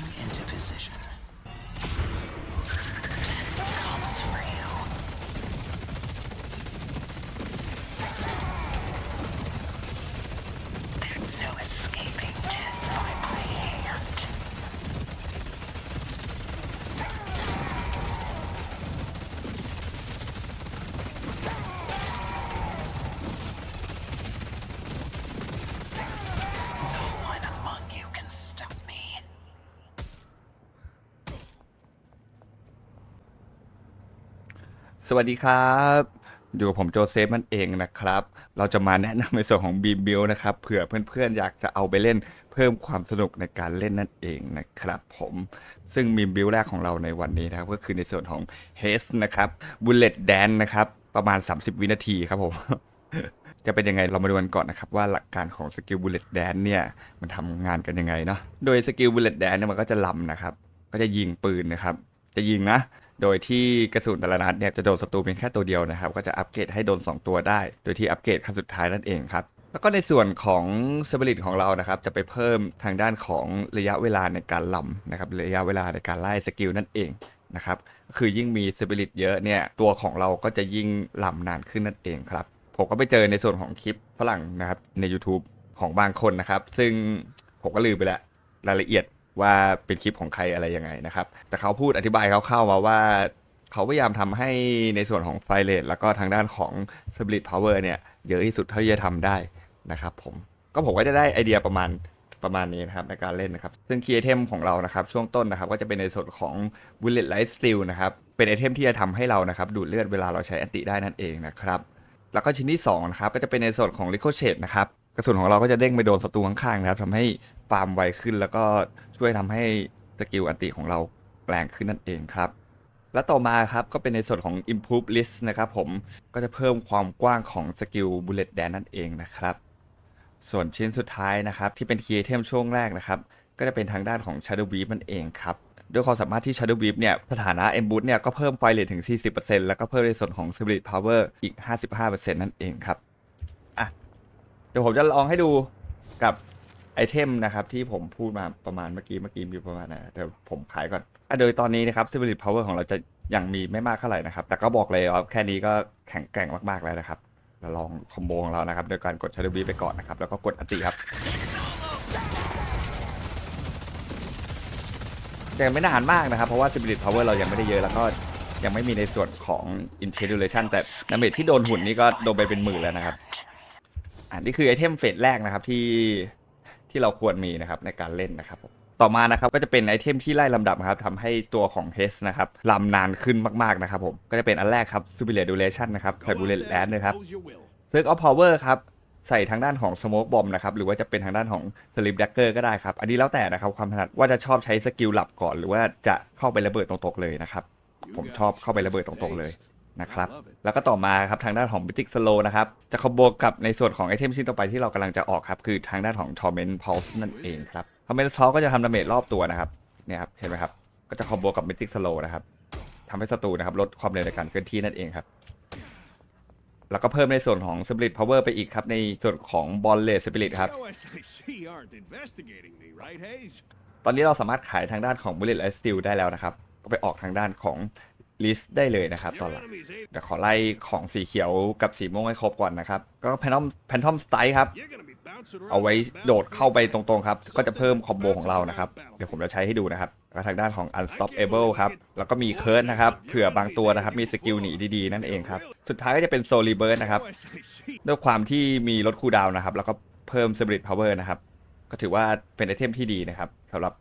Into position. สวัสดีครับ อยู่กับผมโจเซฟนั่นเองนะครับ เราจะมาแนะนำในส่วนของบีมบิลนะครับเผื่อเพื่อนๆอยากจะเอาไปเล่นเพิ่มความสนุกในการเล่นนั่นเองนะครับผมซึ่งบีมบิลแรกของเราในวันนี้นะครับ ก็คือในส่วนของเฮสนะครับบุลเลตแดนนะครับ ประมาณ 30 วินาทีครับผม จะเป็นยังไงเรามาดูกันก่อนนะครับ ว่าหลักการของสกิลบุลเลตแดนเนี่ยมันทำงานกันยังไงเนาะโดยสกิลบุลเลตแดนเนี่ยมันก็จะลำนะครับ ก็จะยิงปืนนะครับ จะยิงนะ โดยที่กระสุนแต่ละนัดเนี่ยจะโดนศัตรูเพียงแค่ตัวเดียวนะครับ ก็จะอัปเกรดให้โดน 2 ตัวได้ โดยที่อัปเกรดขั้นสุดท้ายนั่นเองครับแล้วก็ในส่วนของสปิริตของเรานะครับ จะไปเพิ่มทางด้านของระยะเวลาในการลำนะครับระยะเวลาในการไล่สกิลนั่นเองนะครับคือยิ่งมีสปิริตเยอะเนี่ยตัวของเราก็จะยิ่งลำนานขึ้นนั่นเองครับผมก็ไปเจอในส่วนของคลิปฝรั่งนะครับใน YouTube ของบางคนนะครับ ซึ่งผมก็ลืมไปแล้วรายละเอียด ว่าเป็นคลิปของใครอะไรยังไงนะครับ แต่เขาพูดอธิบายคร่าวๆมาว่า เขาพยายามทำให้ในส่วนของไฟเลทแล้วก็ทางด้านของ Split Power เนี่ยเยอะที่สุดเท่าที่จะทำได้นะครับผมก็ผมก็จะได้ไอเดียประมาณประมาณนี้นะครับในการเล่นนะครับ ซึ่งคีย์ไอเทมของเรานะครับ ช่วงต้นนะครับ ก็จะเป็นในส่วนของ Bullet Light Steel นะครับ เป็นไอเทมที่จะทำให้เรานะครับ ดูดเลือดเวลาเราใช้อันติได้นั่นเองนะครับ แล้วก็ชิ้นที่2นะครับก็จะเป็นในส่วนของ Ricochet นะครับกระสุนของเราก็จะเด้งไปโดนศัตรูข้างๆนะครับทำให้ ฟาร์มไวขึ้น แล้วก็ช่วยทำให้สกิลอันติของเราแรงขึ้นนั่นเองครับ และต่อมาครับก็เป็นในส่วนของ improve list นะครับผมก็จะเพิ่มความกว้างของสกิล bullet dance นั่นเองนะครับ ส่วนชิ้นสุดท้ายนะครับที่เป็น key item ช่วงแรกนะครับ ก็จะเป็นทางด้านของ shadow weave นั่นเองครับด้วยความสามารถที่ shadow weave เนี่ย สถานะ m boot เนี่ย ก็เพิ่มไฟเลทถึง 40%แล้วก็เพิ่มในส่วนของ spirit power อีก 55%นั่นเองครับ อะ เดี๋ยวผมจะลองให้ดูกับ เทมนะครับที่ผมพูดมาประมาณเมื่อกี้เมื่อกี้มีประมาณไหนเดี๋ยวผมขายก่อนอะโดยตอนนี้นะครับ spirit power ของเราจะยังมีไม่มากเท่าไหร่นะครับ แต่ก็บอกเลยว่าแค่นี้ก็แข็งแกร่งมากๆแล้วนะครับเราลองคอมโบของเรานะครับโดยการกด Shadow b e ไปก่อนนะครับ แล้วก็กดอัติครับแต่ไม่นานมากนะครับ เพราะว่า Spirit Power เรายังไม่ได้เยอะแล้วก็ยังไม่มีในส่วนของ Intellulation แต่ดาเมจที่โดนหุ่นนี่ก็โดนไปเป็นหมื่นแล้วนะครับ อันนี้คือไอเทมเฟสแรกนะครับที่ ที่เราควรมีนะครับในการเล่นนะครับผมต่อมานะครับก็จะเป็นไอเทมที่ไล่ลำดับนะครับทำให้ตัวของ h นะครับลำนานขึ้นมากๆนะครับผมก็จะเป็นอันแรกครับ Superior Duration นะครับใส่ Bullet l a n d นะครับเซิร์กออฟพาวเวอร์ครับใส่ทางด้านของสโมกบอมนะครับหรือว่าจะเป็นทางด้านของสลิปดักเกอร์ก็ได้ครับ อันนี้แล้วแต่นะครับความถนัดว่าจะชอบใช้สกิลหลับก่อน หรือว่าจะเข้าไประเบิดตรงๆเลยนะครับผมชอบเข้าไประเบิดตรงๆเลย นะครับ แล้วก็ต่อมาครับทางด้านของบิติกสโลนะครับ จะคอมโบกับในส่วนของไอเทมชิ้นต่อไปที่เรากำลังจะออกครับ คือทางด้านของ Torment Pulse นั่นเองครับ Torment Pulse ก็จะทำดาเมจรอบตัวนะครับ เนี่ยครับ เห็นไหมครับ ก็จะคอมโบกับบิติกสโลนะครับทำให้ศัตรูนะครับลดความเร็วในการเคลื่อนที่นั่นเองครับ แล้วก็เพิ่มในส่วนของ Spirit Power ไปอีกครับ ในส่วนของ b o l l e Spirit ครับ OSIC aren't investigating me, right, Hayes? ตอนนี้เราสามารถขายทางด้านของ Bullet Light Steel ได้แล้วนะครับ ก็ไปออกทางด้านของ List ได้เลยนะครับตอนหลังเดี๋ยวขอไล่ของสีเขียวกับสีม่วงให้ครบก่อนนะครับ ก็ Phantom Phantom Strike ครับ เอาไว้โดดเข้าไปตรงๆครับ ก็จะเพิ่มคอมโบของเรานะครับ เดี๋ยวผมจะใช้ให้ดูนะครับแล้วก็ทางด้านของ Unstoppable ครับ แล้วก็มีเคิร์ดนะครับเผื่อบางตัวนะครับ มีสกิลหนีดีๆ นั่นเองครับ สุดท้ายก็จะเป็น Soul Rebirth นะครับด้วยความที่มีลดคูลดาวน์นะครับ แล้วก็เพิ่ม Spirit Power นะครับ ก็ถือว่าเป็นไอเทมที่ดีนะครับสำหรับ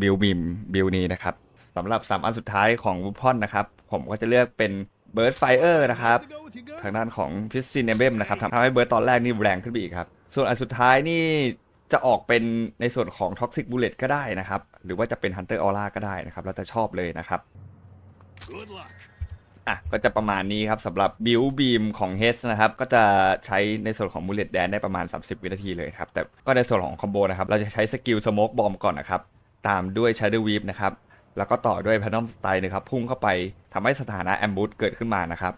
บิลบิมบิลนี้นะครับ สำหรับ 3 อันสุดท้ายของวูพอนนะครับ ผมก็จะเลือกเป็น Bird Fire นะครับ to go with your gun? ทางด้านของ p i s t i n e m b l e m นะครับทำให้เบิร์ดตอนแรกนี่แรงขึ้นไปอีกครับ ส่วนอันสุดท้ายนี่จะออกเป็นในส่วนของ Toxic Bullet ก็ได้นะครับ หรือว่าจะเป็น Hunter Aura ก็ได้นะครับ แล้วแต่ชอบเลยนะครับ Good luck. อะก็จะประมาณนี้ครับสำหรับบิวบีมของ h ฮ s นะครับ ก็จะใช้ในส่วนของ Bullet Dance ได้ประมาณ 30 วินาทีเลยครับ แต่ก็ในส่วนของคอมโบนะครับ เราจะใช้สกิล Smoke Bomb ก่อนนะครับ ตามด้วย Shadow Weave นะครับ แล้วก็ต่อด้วย Phantom Style นะครับพุ่งเข้าไปทำให้สถานะ Ambush เกิดขึ้นมานะครับ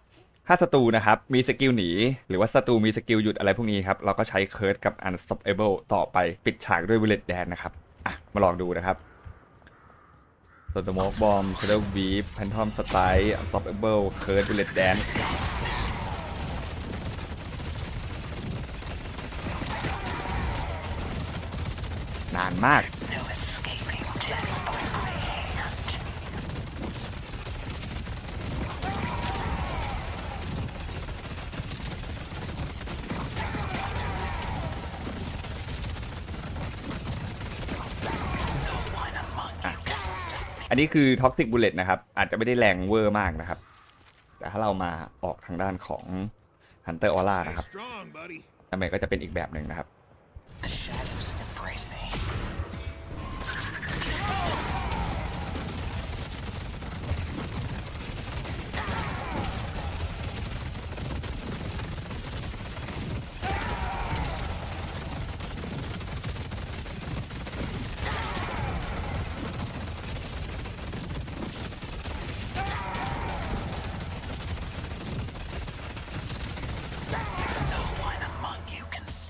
ถ้าศัตรูนะครับมีสกิลหนี หรือว่าศัตรูมีสกิลหยุดอะไรพวกนี้ครับ เราก็ใช้เคิร์ดกับ Unstoppable ต่อไปปิดฉากด้วย Bullet Dance นะครับ อะ มาลองดูนะครับสโมกบอมชาร์ดวีฟแพนทอมสไตล์ท็อปเอเบิลเคิร์ดบูเลตแดนนานมาก อันนี้คือท็อกซิกบูเลตนะครับ อาจจะไม่ได้แรงเวอร์มากนะครับ แต่ถ้าเรามาออกทางด้านของ Hunter Aura Stay นะครับ strong, buddy. ดาเมจก็จะเป็นอีกแบบหนึ่งนะครับ The shadows embrace me.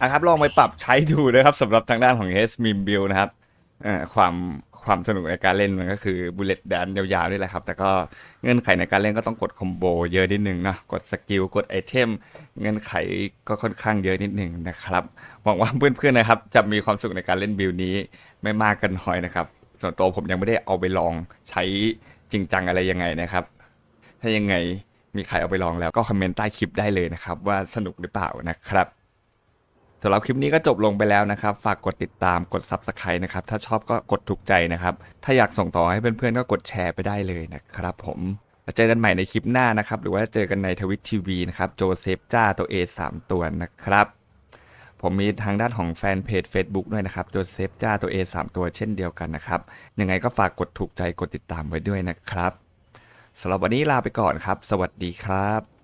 อะครับลองไปปรับใช้ดูนะครับสำหรับทางด้านของ h m i m Build นะครับเอ่อความความสนุกในการเล่นมันก็คือบุลเลตแดนยาวๆนี่แหละครับ แต่ก็เงื่อนไขในการเล่นก็ต้องกดคอมโบเยอะนิดนึงเนาะกดสกิลกดไอเทมเงื่อนไขก็ค่อนข้างเยอะนิดนึงนะครับหวังว่าเพื่อนๆนะครับ จะมีความสุขในการเล่นบิลนี้ไม่มากกันน้อยนะครับ ส่วนตัวผมยังไม่ได้เอาไปลองใช้จริงจังอะไรยังไงนะครับ ถ้ายังไงมีใครเอาไปลองแล้วก็คอมเมนต์ใต้คลิปได้เลยนะครับ ว่าสนุกหรือเปล่านะครับ สำหรับคลิปนี้ก็จบลงไปแล้วนะครับ ฝากกดติดตามกด Subscribe นะครับ ถ้าชอบก็กดถูกใจนะครับ ถ้าอยากส่งต่อให้เพื่อนๆก็กดแชร์ไปได้เลยนะครับผมแล้วเจอกันใหม่ในคลิปหน้านะครับ หรือว่าเจอกันในทวิตทีวีนะครับโจเซฟจ้าตัว A 3 ตัวนะครับ ผมมีทางด้านของแฟนเพจ Facebook ด้วยนะครับโจเซฟจ้าตัว A 3ตัวเช่นเดียวกันนะครับยังไงก็ฝากกดถูกใจกดติดตามไว้ด้วยนะครับสำหรับวันนี้ลาไปก่อนครับ สวัสดีครับ